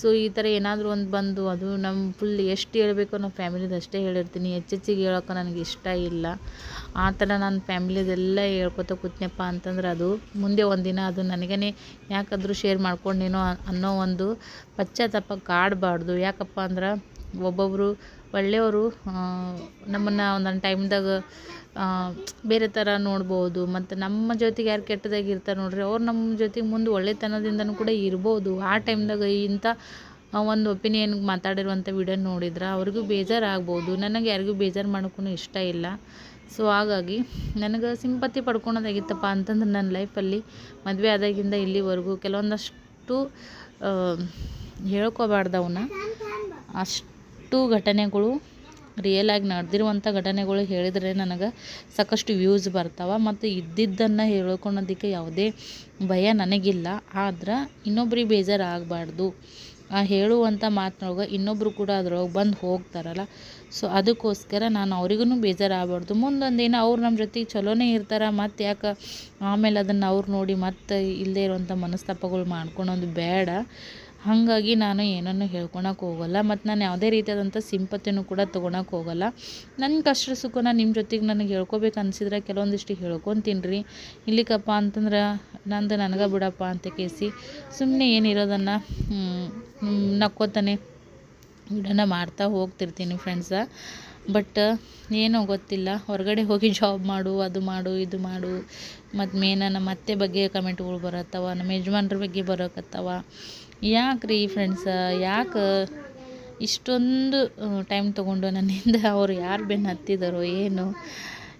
ಸೊ ಈ ಥರ ಏನಾದರೂ ಒಂದು ಬಂದು, ಅದು ನಮ್ಮ ಫುಲ್ ಎಷ್ಟು ಹೇಳಬೇಕು ನಮ್ಮ ಫ್ಯಾಮಿಲಿದು ಅಷ್ಟೇ ಹೇಳಿರ್ತೀನಿ. ಹೆಚ್ಚೆಚ್ಚಿಗೆ ಹೇಳೋಕೆ ನನಗೆ ಇಷ್ಟ ಇಲ್ಲ. ಆ ಥರ ನನ್ನ ಫ್ಯಾಮಿಲಿದೆಲ್ಲ ಹೇಳ್ಕೊತ ಕೂತ್ನಪ್ಪ ಅಂತಂದ್ರೆ ಅದು ಮುಂದೆ ಒಂದಿನ ಅದು ನನಗೇ ಯಾಕಾದರೂ ಶೇರ್ ಮಾಡ್ಕೊಂಡೇನೋ ಅನ್ನೋ ಒಂದು ಪಶ್ಚಾತ್ತಾಪ ಕಾಡಬಾರ್ದು. ಯಾಕಪ್ಪ ಅಂದ್ರೆ ಒಬ್ಬೊಬ್ಬರು ಒಳ್ಳೆಯವರು ನಮ್ಮನ್ನು ಒಂದೊಂದು ಟೈಮ್ದಾಗ ಬೇರೆ ಥರ ನೋಡ್ಬೋದು. ಮತ್ತು ನಮ್ಮ ಜೊತೆಗೆ ಯಾರು ಕೆಟ್ಟದಾಗಿ ಇರ್ತಾರೆ ನೋಡ್ರಿ, ಅವ್ರು ನಮ್ಮ ಜೊತೆಗೆ ಮುಂದೆ ಒಳ್ಳೆತನದಿಂದನೂ ಕೂಡ ಇರ್ಬೋದು. ಆ ಟೈಮ್ದಾಗ ಇಂಥ ಒಂದು ಒಪಿನಿಯನ್ ಮಾತಾಡಿರುವಂಥ ವಿಡಿಯೋ ನೋಡಿದ್ರೆ ಅವ್ರಿಗೂ ಬೇಜಾರಾಗ್ಬೋದು. ನನಗೆ ಯಾರಿಗೂ ಬೇಜಾರು ಮಾಡೋಕ್ಕೂ ಇಷ್ಟ ಇಲ್ಲ. ಸೊ ಹಾಗಾಗಿ ನನಗೆ ಸಿಂಪತಿ ಪಡ್ಕೊಳೋದಾಗಿತ್ತಪ್ಪ ಅಂತಂದ್ರೆ ನನ್ನ ಲೈಫಲ್ಲಿ ಮದುವೆ ಆದಾಗಿಂದ ಇಲ್ಲಿವರೆಗೂ ಕೆಲವೊಂದಷ್ಟು ಹೇಳ್ಕೊಬಾರ್ದು ಅವನ್ನ ಅಷ್ಟು ಘಟನೆಗಳು ರಿಯಲಾಗಿ ನಡೆದಿರುವಂಥ ಘಟನೆಗಳು ಹೇಳಿದರೆ ನನಗೆ ಸಾಕಷ್ಟು ವ್ಯೂಸ್ ಬರ್ತಾವೆ ಮತ್ತು ಇದ್ದಿದ್ದನ್ನು ಹೇಳ್ಕೊಳೋದಕ್ಕೆ ಯಾವುದೇ ಭಯ ನನಗಿಲ್ಲ. ಆದ್ರೆ ಇನ್ನೊಬ್ರಿಗೆ ಬೇಜಾರು ಆಗಬಾರ್ದು ಆ ಹೇಳುವಂಥ ಮಾತಿನೊಳಗೆ ಇನ್ನೊಬ್ಬರು ಕೂಡ ಅದ್ರೊಳಗೆ ಬಂದು ಹೋಗ್ತಾರಲ್ಲ. ಸೊ ಅದಕ್ಕೋಸ್ಕರ ನಾನು ಅವ್ರಿಗೂ ಬೇಜಾರಾಗಬಾರ್ದು. ಮುಂದೊಂದು ದಿನ ಅವ್ರು ನಮ್ಮ ಜೊತೆಗೆ ಚಲೋನೇ ಇರ್ತಾರೆ, ಮತ್ತು ಯಾಕೆ ಆಮೇಲೆ ಅದನ್ನು ಅವ್ರು ನೋಡಿ ಮತ್ತೆ ಇಲ್ಲದೇ ಇರುವಂಥ ಮನಸ್ತಾಪಗಳು ಮಾಡ್ಕೊಳೋದು ಬೇಡ. ಹಾಗಾಗಿ ನಾನು ಏನನ್ನು ಹೇಳ್ಕೊಳಕ್ಕೆ ಹೋಗಲ್ಲ, ಮತ್ತು ನಾನು ಯಾವುದೇ ರೀತಿಯಾದಂಥ ಸಿಂಪತಿನೂ ಕೂಡ ತೊಗೊಳಕ್ಕೆ ಹೋಗಲ್ಲ. ನನ್ನ ಕಷ್ಟ ಸುಖನ ನಿಮ್ಮ ಜೊತೆಗೆ ನನಗೆ ಹೇಳ್ಕೊಬೇಕು ಅನಿಸಿದ್ರೆ ಕೆಲವೊಂದಿಷ್ಟು ಹೇಳ್ಕೊತೀನಿ ರೀ. ಇಲ್ಲಿಕಪ್ಪ ಅಂತಂದ್ರೆ ನಂದು ನನಗೆ ಬಿಡಪ್ಪ ಅಂತ ಕೇಸಿ ಸುಮ್ಮನೆ ಏನಿರೋದನ್ನು ನಕ್ಕೋತಾನೆ ಇಡನ್ನ ಮಾಡ್ತಾ ಹೋಗ್ತಿರ್ತೀನಿ ಫ್ರೆಂಡ್ಸ ಬಟ್ ಏನೋ ಗೊತ್ತಿಲ್ಲ, ಹೊರಗಡೆ ಹೋಗಿ ಜಾಬ್ ಮಾಡು, ಅದು ಮಾಡು, ಇದು ಮಾಡು, ಮತ್ತು ಮೇನ ನಮ್ಮ ಅತ್ತೆ ಬಗ್ಗೆ ಕಮೆಂಟ್ಗಳು ಬರತ್ತವ, ನಮ್ಮ ಯಜಮಾನ್ರ ಬಗ್ಗೆ ಬರೋಕತ್ತವ. ಯಾಕೆ ರೀ ಫ್ರೆಂಡ್ಸ ಯಾಕೆ ಇಷ್ಟೊಂದು ಟೈಮ್ ತೊಗೊಂಡು ನನ್ನಿಂದ ಅವ್ರು ಯಾರು ಬೆನ್ನು ಹತ್ತಿದಾರೋ ಏನು?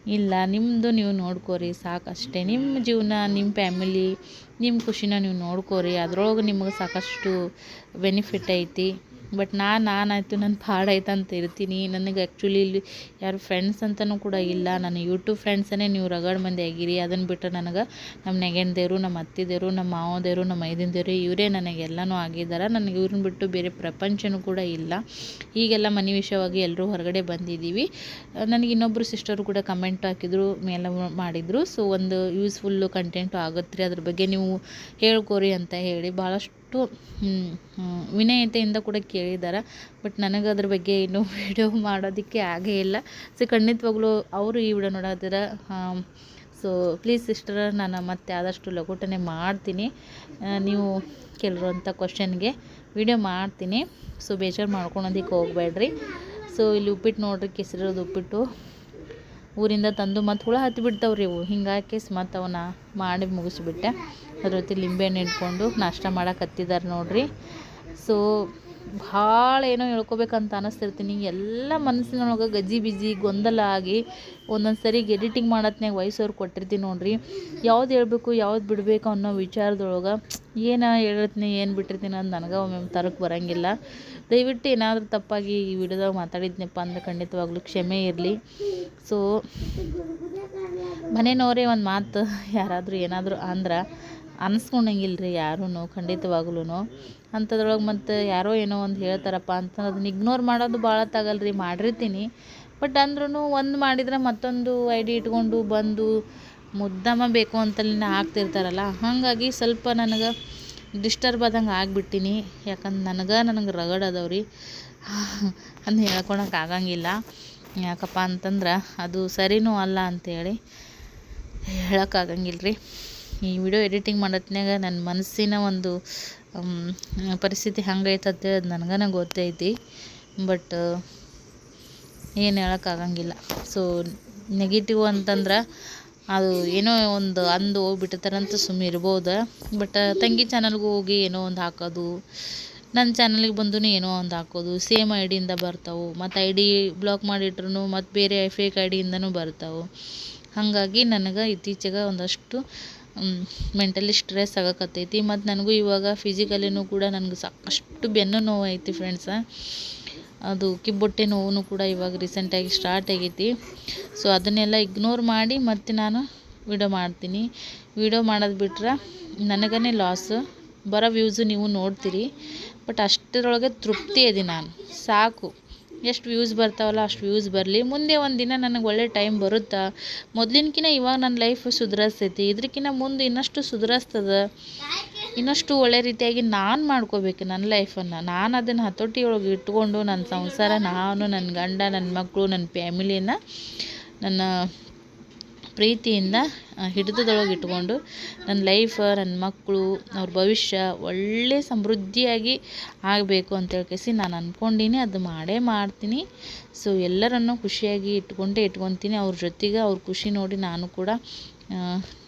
ಇಲ್ಲ ನಿಮ್ಮದು ನೀವು ನೋಡ್ಕೋರಿ, ಸಾಕಷ್ಟೇ. ನಿಮ್ಮ ಜೀವನ ನಿಮ್ಮ ಫ್ಯಾಮಿಲಿ ನಿಮ್ಮ ಖುಷಿನ ನೀವು ನೋಡ್ಕೋರಿ. ಅದ್ರೊಳಗೆ ನಿಮಗೆ ಸಾಕಷ್ಟು ಬೆನಿಫಿಟ್ ಐತಿ. ಬಟ್ ನಾನು ನಾನಾಯಿತು ನನ್ನ ಪಾಡಾಯ್ತು ಅಂತ ಇರ್ತೀನಿ. ನನಗೆ ಆ್ಯಕ್ಚುಲಿ ಇಲ್ಲಿ ಯಾರು ಫ್ರೆಂಡ್ಸ್ ಅಂತಲೂ ಕೂಡ ಇಲ್ಲ. ನನ್ನ ಯೂಟ್ಯೂಬ್ ಫ್ರೆಂಡ್ಸನ್ನೇ ನೀವು ರಗಡ್ ಮಂದಿ ಆಗಿರಿ. ಅದನ್ನು ಬಿಟ್ಟು ನನಗೆ ನಮ್ಮ ನೆಗೆಂದೇರು ನಮ್ಮ ಅತ್ತಿದೇರು ನಮ್ಮ ಮಾವದೇರು ನಮ್ಮ ಮೈದಿಂದೇರು ಇವರೇ ನನಗೆಲ್ಲನೂ ಆಗಿದ್ದಾರೆ ನನಗೆ ಇವ್ರನ್ನ ಬಿಟ್ಟು ಬೇರೆ ಪ್ರಪಂಚನೂ ಕೂಡ ಇಲ್ಲ. ಈಗೆಲ್ಲ ಮನೆ ವಿಷಯವಾಗಿ ಎಲ್ಲರೂ ಹೊರಗಡೆ ಬಂದಿದ್ದೀವಿ ನನಗೆ ಇನ್ನೊಬ್ಬರು ಸಿಸ್ಟರು ಕೂಡ ಕಮೆಂಟ್ ಹಾಕಿದ್ರು, ಮೇಲೆ ಮಾಡಿದರು. ಸೊ ಒಂದು ಯೂಸ್ಫುಲ್ಲು ಕಂಟೆಂಟು ಆಗುತ್ತೆ ರೀ. ಅದ್ರ ಬಗ್ಗೆ ನೀವು ಹೇಳ್ಕೋರಿ ಅಂತ ಹೇಳಿ. ಭಾಳಷ್ಟು ವಿನಯತೆಯಿಂದ ಕೂಡ ಕೇಳಿದ್ದಾರೆ ಬಟ್ ನನಗೆ ಅದ್ರ ಬಗ್ಗೆ ಇನ್ನೂ ವಿಡಿಯೋ ಮಾಡೋದಕ್ಕೆ ಆಗೇ ಇಲ್ಲ. ಸೊ ಖಂಡಿತವಾಗ್ಲೂ ಅವರು ಈ ವಿಡಿಯೋ ನೋಡೋದಿರ ಸೊ ಪ್ಲೀಸ್ ಸಿಸ್ಟರ್ ನಾನು ಮತ್ತೆ ಆದಷ್ಟು ಲಘುಟನೆ ಮಾಡ್ತೀನಿ. ನೀವು ಕೇಳಿರುವಂಥ ಕ್ವಶನ್ಗೆ ವಿಡಿಯೋ ಮಾಡ್ತೀನಿ. ಸೊ ಬೇಜಾರು ಮಾಡ್ಕೊಳೋದಕ್ಕೆ ಹೋಗ್ಬೇಡ್ರಿ. ಸೊ ಇಲ್ಲಿ ಉಪ್ಪಿಟ್ಟು ನೋಡ್ರಿ, ಕೆಸರಿರೋದು ಉಪ್ಪಿಟ್ಟು. ಊರಿಂದ ತಂದು ಮತ್ತು ಹುಳ ಹತ್ತಿ ಬಿಡ್ತಾವ್ರಿ ಇವು. ಹಿಂಗಾಗಿ ಮತ್ತು ಅವನ್ನ ಮಾಡಿ ಮುಗಿಸ್ಬಿಟ್ಟೆ. ಅದ್ರ ಜೊತೆ ಲಿಂಬೆಹಣ್ಣು ಇಟ್ಕೊಂಡು ನಾಷ್ಟ ಮಾಡಕ್ಕೆ ಹತ್ತಿದ್ದಾರೆ ನೋಡ್ರಿ. ಸೊ ಭಾಳ ಏನೋ ಹೇಳ್ಕೊಬೇಕಂತ ಅನ್ನಿಸ್ತಿರ್ತೀನಿ ಎಲ್ಲ ಮನಸ್ಸಿನೊಳಗೆ ಗಜ್ಜಿ ಬಿಜಿ ಗೊಂದಲ ಆಗಿ ಒಂದೊಂದು ಸರಿಗೆ ಎಡಿಟಿಂಗ್ ಮಾಡತ್ನಾಗ ವಯಸ್ಸವ್ರು ಕೊಟ್ಟಿರ್ತೀನಿ ನೋಡ್ರಿ. ಯಾವ್ದು ಹೇಳ್ಬೇಕು, ಯಾವ್ದು ಬಿಡಬೇಕು ಅನ್ನೋ ವಿಚಾರದೊಳಗೆ ಏನ ಹೇಳಿರ್ತೀನಿ ಏನು ಬಿಟ್ಟಿರ್ತೀನಿ ಅಂತ ನನಗೆ ಒಮ್ಮೆ ತರಕ್ಕೆ ಬರೋಂಗಿಲ್ಲ. ದಯವಿಟ್ಟು ಏನಾದರೂ ತಪ್ಪಾಗಿ ಈ ವಿಡಿಯೋದಾಗ ಮಾತಾಡಿದ್ನಪ್ಪ ಅಂದ್ರೆ ಖಂಡಿತವಾಗ್ಲೂ ಕ್ಷಮೆ ಇರಲಿ. ಸೊ ಮನೆಯವರೇ ಒಂದು ಮಾತು ಯಾರಾದರೂ ಏನಾದರೂ ಅಂದ್ರೆ ಅನ್ಸ್ಕೊಳಂಗಿಲ್ಲ ರೀ ಯಾರೂ ಖಂಡಿತವಾಗ್ಲೂ ಅಂಥದ್ರೊಳಗೆ ಮತ್ತು ಯಾರೋ ಏನೋ ಒಂದು ಹೇಳ್ತಾರಪ್ಪ ಅಂತ ಅದನ್ನ ಇಗ್ನೋರ್ ಮಾಡೋದು ಭಾಳ ತಾಗಲ್ಲ ರೀ ಮಾಡಿರ್ತೀನಿ. ಬಟ್ ಅಂದ್ರೂ ಒಂದು ಮಾಡಿದ್ರೆ ಮತ್ತೊಂದು ಐಡಿ ಇಟ್ಕೊಂಡು ಬಂದು ಮುದ್ದಮ ಬೇಕು ಅಂತಲೇ ಹಾಕ್ತಿರ್ತಾರಲ್ಲ ಹಾಗಾಗಿ ಸ್ವಲ್ಪ ನನಗೆ ಡಿಸ್ಟರ್ಬ್ ಆದಂಗೆ ಆಗಿಬಿಟ್ಟಿನಿ. ಯಾಕಂದ್ರೆ ನನಗೆ ನನಗೆ ರಗಡ್ ರೀ ಅಂತ ಹೇಳ್ಕೊಳಕ್ಕೆ ಆಗಂಗಿಲ್ಲ. ಯಾಕಪ್ಪ ಅಂತಂದ್ರೆ ಅದು ಸರಿನೂ ಅಲ್ಲ ಅಂಥೇಳಿ ಹೇಳೋಕ್ಕಾಗಂಗಿಲ್ಲ ರೀ ಈ ವಿಡಿಯೋ ಎಡಿಟಿಂಗ್ ಮಾಡತ್ನಾಗ ನನ್ನ ಮನಸ್ಸಿನ ಒಂದು ಪರಿಸ್ಥಿತಿ ಹೆಂಗೈತೆ ಅದು ನನಗನ ಗೊತ್ತೈತಿ ಬಟ್ ಏನು ಹೇಳೋಕ್ಕಾಗಂಗಿಲ್ಲ ಸೊ ನೆಗೆಟಿವ್ ಅಂತಂದ್ರೆ ಅದು ಏನೋ ಒಂದು ಅಂದು ಹೋಗ್ಬಿಟ್ಟಿರ್ತಾರಂತ ಸುಮ್ಮನೆ ಇರ್ಬೋದು. ಬಟ್ ತಂಗಿ ಚಾನಲ್ಗೂ ಹೋಗಿ ಏನೋ ಒಂದು ಹಾಕೋದು ನನ್ನ ಚಾನಲಿಗೆ ಬಂದು ಏನೋ ಒಂದು ಹಾಕೋದು ಸೇಮ್ ಐ ಡಿಯಿಂದ ಬರ್ತಾವೆ. ಮತ್ತು ಐ ಡಿ ಬ್ಲಾಕ್ ಮಾಡಿಟ್ರು ಮತ್ತು ಬೇರೆ ಫೇಕ್ ಐ ಡಿಯಿಂದನೂ ಬರ್ತಾವೆ. ಹಾಗಾಗಿ ನನಗೆ ಇತ್ತೀಚೆಗೆ ಒಂದಷ್ಟು ಮೆಂಟಲಿ ಸ್ಟ್ರೆಸ್ ಆಗಕತ್ತೈತಿ. ಮತ್ತು ನನಗೂ ಇವಾಗ ಫಿಸಿಕಲಿನೂ ಕೂಡ ನನಗೆ ಸಾಕಷ್ಟು ಬೆನ್ನು ನೋವು ಐತಿ ಫ್ರೆಂಡ್ಸ ಅದು ಕಿಬ್ಬೊಟ್ಟೆ ನೋವು ಕೂಡ ಇವಾಗ ರೀಸೆಂಟಾಗಿ ಸ್ಟಾರ್ಟ್ ಆಗೈತಿ. ಸೊ ಅದನ್ನೆಲ್ಲ ಇಗ್ನೋರ್ ಮಾಡಿ ಮತ್ತೆ ನಾನು ವಿಡಿಯೋ ಮಾಡ್ತೀನಿ. ವಿಡಿಯೋ ಮಾಡೋದು ಬಿಟ್ರೆ ನನಗೇ ಲಾಸ್ ಬರೋ ವ್ಯೂಸು ನೀವು ನೋಡ್ತೀರಿ. ಬಟ್ ಅಷ್ಟರೊಳಗೆ ತೃಪ್ತಿ ಇದೆ ನಾನು. ಸಾಕು. ಎಷ್ಟು ವ್ಯೂಸ್ ಬರ್ತಾವಲ್ಲ ಅಷ್ಟು ವ್ಯೂಸ್ ಬರಲಿ. ಮುಂದೆ ಒಂದು ದಿನ ನನಗೆ ಒಳ್ಳೆ ಟೈಮ್ ಬರುತ್ತಾ? ಮೊದ್ಲಿನ್ಕಿಂತ ಇವಾಗ ನನ್ನ ಲೈಫ್ ಸುಧಾರಿಸ್ತೈತಿ ಇದ್ರಕ್ಕಿಂತ ಮುಂದೆ ಇನ್ನಷ್ಟು ಸುಧಾರಿಸ್ತದ? ಇನ್ನಷ್ಟು ಒಳ್ಳೆ ರೀತಿಯಾಗಿ ನಾನು ಮಾಡ್ಕೋಬೇಕು ನನ್ನ ಲೈಫನ್ನು ನಾನು ಅದನ್ನು ಹತೋಟಿ ಒಳಗೆ ಇಟ್ಕೊಂಡು ನನ್ನ ಸಂಸಾರ, ನಾನು ನನ್ನ ಗಂಡ ನನ್ನ ಮಕ್ಕಳು ನನ್ನ ಫ್ಯಾಮಿಲಿನ ನನ್ನ ಪ್ರೀತಿಯಿಂದ ಹಿಡಿದದೊಳಗೆ ಇಟ್ಕೊಂಡು ನನ್ನ ಲೈಫ್ ನನ್ನ ಮಕ್ಕಳು, ಅವ್ರ ಭವಿಷ್ಯ ಒಳ್ಳೆ ಸಮೃದ್ಧಿಯಾಗಿ ಆಗಬೇಕು ಅಂತ ಹೇಳ್ಕೇಸಿ ನಾನು ಅಂದ್ಕೊಂಡೀನಿ ಅದು ಮಾಡೇ ಮಾಡ್ತೀನಿ. ಸೊ ಎಲ್ಲರನ್ನು ಖುಷಿಯಾಗಿ ಇಟ್ಕೊಂಡೇ ಇಟ್ಕೊತೀನಿ. ಅವ್ರ ಜೊತೆಗೆ ಅವ್ರ ಖುಷಿ ನೋಡಿ ನಾನು ಕೂಡ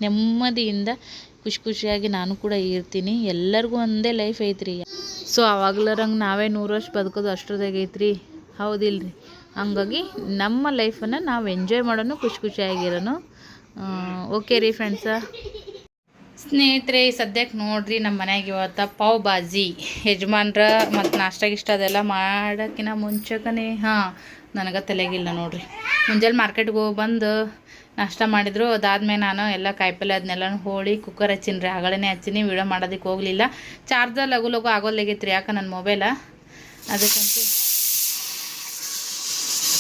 ನೆಮ್ಮದಿಯಿಂದ ಖುಷಿ ಖುಷಿಯಾಗಿ ನಾನು ಕೂಡ ಇರ್ತೀನಿ. ಎಲ್ಲರಿಗೂ ಒಂದೇ ಲೈಫ್ ಐತ್ರಿ. ಸೊ ಆವಾಗ್ಲರಂಗೆ ನಾವೇ ನೂರು ವರ್ಷ ಬದುಕೋದು ಅಷ್ಟರದಾಗ ಐತ್ರಿ? ಹೌದಿಲ್ರಿ. ಹಾಗಾಗಿ ನಮ್ಮ ಲೈಫನ್ನು ನಾವು ಎಂಜಾಯ್ ಮಾಡೋಣ ಖುಷಿ ಖುಷಿಯಾಗಿರೋನು ಓಕೆ ರೀ ಫ್ರೆಂಡ್ಸ ಸ್ನೇಹಿತರೆ ಸದ್ಯಕ್ಕೆ ನೋಡ್ರಿ ನಮ್ಮ ಮನೆಯಾಗ ಇವತ್ತು ಪಾವ್ ಬಾಜಿ ಯಜಮಾನ್ರ ಮತ್ತು ನಾಷ್ಟ ಇಷ್ಟ ಅದೆಲ್ಲ ಮಾಡೋಕ್ಕಿಂತ ಮುಂಚೆಕನೇ, ಹಾಂ, ನನಗೆ ತಲೆಗಿಲ್ಲ ನೋಡ್ರಿ. ಮುಂಜಾನೆ ಮಾರ್ಕೆಟ್ಗೆ ಹೋಗಿ ಬಂದು ನಾಷ್ಟ ಮಾಡಿದ್ರು. ಅದಾದ್ಮೇಲೆ ನಾನು ಎಲ್ಲ ಕಾಯಿಪಲ್ಲೆ ಅದನ್ನೆಲ್ಲ ಹೋಳಿ ಕುಕ್ಕರ್ ಹಚ್ಚಿನಿ ರೀ. ಆಗಳೇ ಹಚ್ಚಿನಿ ವಿಡಿಯೋ ಮಾಡೋದಕ್ಕೆ ಹೋಗಲಿಲ್ಲ. ಚಾರ್ಜರ್ ಲಗು ಲಗು ಆಗೋಲ್ಲಾಗೈತ್ರಿ ಯಾಕೆ ನನ್ನ ಮೊಬೈಲ ಅದಕ್ಕಂತೂ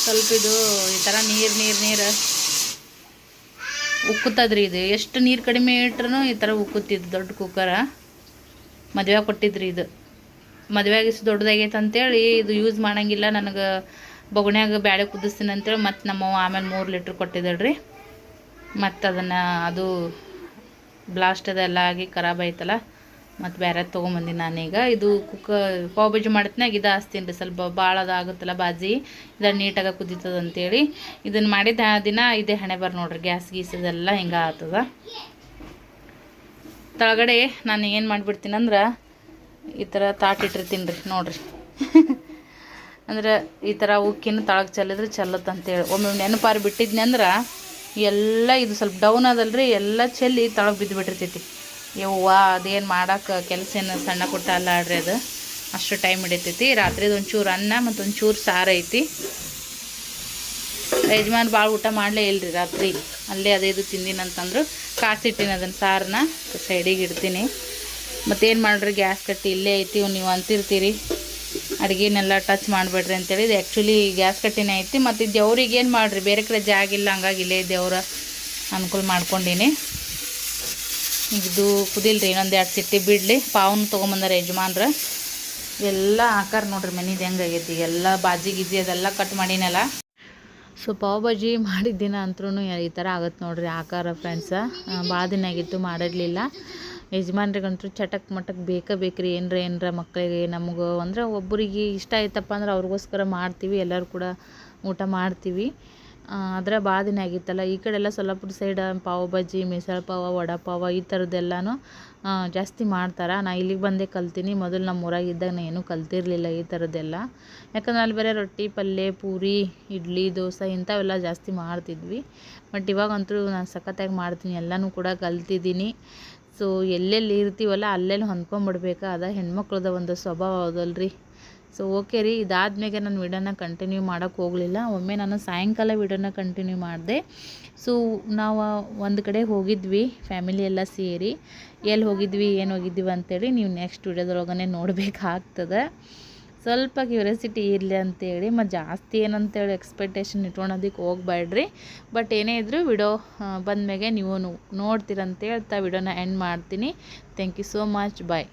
ಸ್ವಲ್ಪ ಇದು ಈ ಥರ ನೀರು ನೀರು ನೀರು ಉಕ್ಕುತ್ತದ್ರಿ ಇದು. ಎಷ್ಟು ನೀರು ಕಡಿಮೆ ಇಟ್ರೂ ಈ ಥರ ಉಕ್ಕುತ್ತಿದ್ದು ದೊಡ್ಡ ಕುಕ್ಕರ ಮದುವೆ ಕೊಟ್ಟಿದ್ರಿ ಇದು. ಮದುವೆಗೆ ಇಷ್ಟು ದೊಡ್ಡದಾಗೈತೆ ಅಂತೇಳಿ ಇದು ಯೂಸ್ ಮಾಡೋಂಗಿಲ್ಲ. ನನಗೆ ಬೊಗಣ್ಯಾಗ ಬ್ಯಾಳೆ ಕುದಿಸ್ತೀನಿ ಅಂತೇಳಿ ಮತ್ತು ನಮ್ಮವ್ವ ಆಮೇಲೆ ಮೂರು ಲೀಟ್ರ್ ಕೊಟ್ಟಿದ್ದಳ್ರಿ. ಮತ್ತು ಅದನ್ನು ಅದು ಬ್ಲಾಸ್ಟ್ ಅದೆಲ್ಲ ಆಗಿ ಖರಾಬ್ ಆಯ್ತಲ್ಲ. ಮತ್ತು ಬೇರೆ ತೊಗೊಂಬಂದಿನಿ ನಾನೀಗ. ಇದು ಕುಕ್ಕ ಪಾವ್ ಬಾಜಿ ಮಾಡತ್ನಾಗ ಇದು ಹಾಸ್ತೀನಿ ರೀ ಸ್ವಲ್ಪ ಭಾಳ ಅದಾಗುತ್ತಲ್ಲ ಬಾಜಿ. ಇದು ನೀಟಾಗಿ ಕುದೀತದ ಅಂತೇಳಿ. ಇದನ್ನು ಮಾಡಿದ ದಿನ ಇದೇ ಹಣೆ ಬರ್ ನೋಡ್ರಿ ಗ್ಯಾಸ್ ಗೀಸ್ ಇದೆಲ್ಲ ಹಿಂಗೆ ಆಗ್ತದ ತಳಗಡೆ ನಾನು ಏನು ಮಾಡಿಬಿಡ್ತೀನಿ ಅಂದ್ರೆ ಈ ಥರ ತಾಟಿಟ್ಟಿರ್ತೀನಿ ರೀ ನೋಡ್ರಿ. ಅಂದ್ರೆ ಈ ಥರ ಉಕ್ಕಿನ ತಳಗೆ ಚೆಲ್ಲಿದ್ರೆ ಚೆಲ್ಲತ್ತೆ ಅಂತೇಳಿ. ಒಮ್ಮೆ ನೆನಪಾರು ಬಿಟ್ಟಿದ್ನಿ ಅಂದ್ರೆ ಎಲ್ಲ ಇದು ಸ್ವಲ್ಪ ಡೌನ್ ಅದಲ್ರಿ ಎಲ್ಲ ಚೆಲ್ಲಿ ತಳಗೆ ಬಿದ್ದು ಬಿಟ್ಟಿರ್ತೈತಿ. ಯವ್ವ, ಅದೇನು ಮಾಡೋಕೆ ಕೆಲಸ ಏನು ಸಣ್ಣ ಪುಟ್ಟ ಅಲ್ಲ ಆಡ್ರಿ ಅದು. ಅಷ್ಟು ಟೈಮ್ ಹಿಡಿತೈತಿ. ರಾತ್ರಿದು ಒಂಚೂರು ಅನ್ನ ಮತ್ತು ಒಂಚೂರು ಸಾರು ಐತಿ. ಯಜಮಾನ್ ಭಾಳ ಊಟ ಮಾಡಲೇ ಇಲ್ರಿ ರಾತ್ರಿ. ಅಲ್ಲೇ ಅದೇ ಇದು ತಿಂದಿನಂತಂದ್ರು ಕಾಸಿಟ್ಟಿನಿ ಅದನ್ನು ಸಾರನ್ನ ಸೈಡಿಗೆ ಇಡ್ತೀನಿ. ಮತ್ತೇನು ಮಾಡ್ರಿ? ಗ್ಯಾಸ್ ಕಟ್ಟಿ ಇಲ್ಲೇ ಐತಿ. ನೀವು ಅಂತಿರ್ತೀರಿ. ಅಡುಗೆನೆಲ್ಲ ಟಚ್ ಮಾಡಬೇಡ್ರಿ ಅಂತೇಳಿ. ಇದು ಆ್ಯಕ್ಚುಲಿ ಗ್ಯಾಸ್ ಕಟ್ಟಿನೇ ಐತಿ. ಮತ್ತು ದೇವ್ರಿಗೆ ಏನು ಮಾಡಿರಿ? ಬೇರೆ ಕಡೆ ಜಾಗ ಇಲ್ಲ, ಹಂಗಾಗಿ ಇಲ್ಲೇ ದೇವ್ರ ಅನುಕೂಲ ಮಾಡ್ಕೊಂಡೀನಿ. ಇದು ಕುದಿಲ್ರಿ, ಇನ್ನೊಂದು ಎರಡು ಸಿಟ್ಟಿ ಬಿಡಲಿ. ಪಾವನ್ ತೊಗೊಂಬಂದಾರ ಯಜಮಾನ್ರ. ಎಲ್ಲ ಆಕಾರ ನೋಡ್ರಿ ಮನಿದು ಹೆಂಗಾಗೈತಿ ಎಲ್ಲ ಬಾಜಿ ಗಿಜಿ ಅದೆಲ್ಲ ಕಟ್ ಮಾಡಿನಲ್ಲ. ಸೊ, ಪಾವ್ ಬಾಜಿ ಮಾಡಿದ ಅಂತೂ ಈ ಥರ ಆಗತ್ತೆ ನೋಡ್ರಿ ಆಕಾರ ಫ್ರೆಂಡ್ಸ ಭಾಳ ದಿನ ಆಗಿತ್ತು ಮಾಡಿರಲಿಲ್ಲ. ಯಜಮಾನ್ರಿಗಂತೂ ಚಟಕ್ ಮಟಕ್ ಬೇಕೇ ಬೇಕ್ರಿ. ಏನರ ಏನರ ಮಕ್ಕಳಿಗೆ ನಮಗೂ ಅಂದ್ರೆ ಒಬ್ಬರಿಗೆ ಇಷ್ಟ ಆಯ್ತಪ್ಪ ಅಂದ್ರೆ ಅವ್ರಿಗೋಸ್ಕರ ಮಾಡ್ತೀವಿ. ಎಲ್ಲರೂ ಕೂಡ ಊಟ ಮಾಡ್ತೀವಿ. ಆದರೆ ಭಾಳ ದಿನ ಆಗಿತ್ತಲ್ಲ. ಈ ಕಡೆ ಎಲ್ಲ ಸೊಲ್ಲಾಪುರ ಸೈಡ್ ಪಾವ್ ಬಜ್ಜಿ ಮಿಸಲ್ ಪಾವ ವಡಾ ಪಾವ ಈ ಥರದ್ದೆಲ್ಲನೂ ಜಾಸ್ತಿ ಮಾಡ್ತಾರೆ. ನಾ ಇಲ್ಲಿಗೆ ಬಂದೇ ಕಲ್ತೀನಿ. ಮೊದಲು ನಮ್ಮ ಊರಾಗ ಇದ್ದಾಗ ನಾನು ಏನೂ ಕಲ್ತಿರಲಿಲ್ಲ ಈ ಥರದ್ದೆಲ್ಲ ಯಾಕಂದ್ರೆ ಅಲ್ಲಿ ಬೇರೆ ರೊಟ್ಟಿ, ಪಲ್ಯ, ಪೂರಿ, ಇಡ್ಲಿ, ದೋಸೆ ಇಂಥವೆಲ್ಲ ಜಾಸ್ತಿ ಮಾಡ್ತಿದ್ವಿ. ಬಟ್ ಇವಾಗಂತೂ ನಾನು ಸಖತ್ತಾಗಿ ಮಾಡ್ತೀನಿ. ಎಲ್ಲನೂ ಕೂಡ ಕಲ್ತಿದ್ದೀನಿ. ಸೊ, ಎಲ್ಲೆಲ್ಲಿ ಇರ್ತೀವಲ್ಲ ಅಲ್ಲೆಲ್ಲಿ ಹೊಂದ್ಕೊಂಬಿಡ್ಬೇಕು? ಅದ ಹೆಣ್ಮಕ್ಳದ ಒಂದು ಸ್ವಭಾವ ಹೌದಲ್ರಿ ಸೊ ಓಕೆ ರೀ ಇದಾದ್ಮೇಲೆ ನಾನು ವಿಡಿಯೋನ ಕಂಟಿನ್ಯೂ ಮಾಡೋಕ್ಕೆ ಹೋಗಲಿಲ್ಲ. ಒಮ್ಮೆ ನಾನು ಸಾಯಂಕಾಲ ವಿಡಿಯೋನ ಕಂಟಿನ್ಯೂ ಮಾಡಿದೆ. ಸೊ ನಾವು ಒಂದು ಕಡೆ ಹೋಗಿದ್ವಿ ಫ್ಯಾಮಿಲಿ ಎಲ್ಲ ಸೇರಿ. ಎಲ್ಲಿ ಹೋಗಿದ್ವಿ, ಏನು ಹೋಗಿದ್ವಿ ಅಂತೇಳಿ ನೀವು ನೆಕ್ಸ್ಟ್ ವಿಡಿಯೋದೊಳಗನೆ ನೋಡಬೇಕಾಗ್ತದೆ. ಸ್ವಲ್ಪ ಕ್ಯೂರಿಯಾಸಿಟಿ ಇರಲಿ ಅಂತೇಳಿ, ಮತ್ತು ಜಾಸ್ತಿ ಏನಂತೇಳಿ ಎಕ್ಸ್ಪೆಕ್ಟೇಷನ್ ಇಟ್ಕೊಳೋದಕ್ಕೆ ಹೋಗ್ಬೇಡ್ರಿ ಬಟ್ ಏನೇ ಇದ್ದರೂ ವಿಡಿಯೋ ಬಂದಮೇಲೆ ನೀವು ನೋಡ್ತೀರಂತ ಹೇಳ್ತಾ ವಿಡಿಯೋನ ಎಂಡ್ ಮಾಡ್ತೀನಿ. Thank you so much bye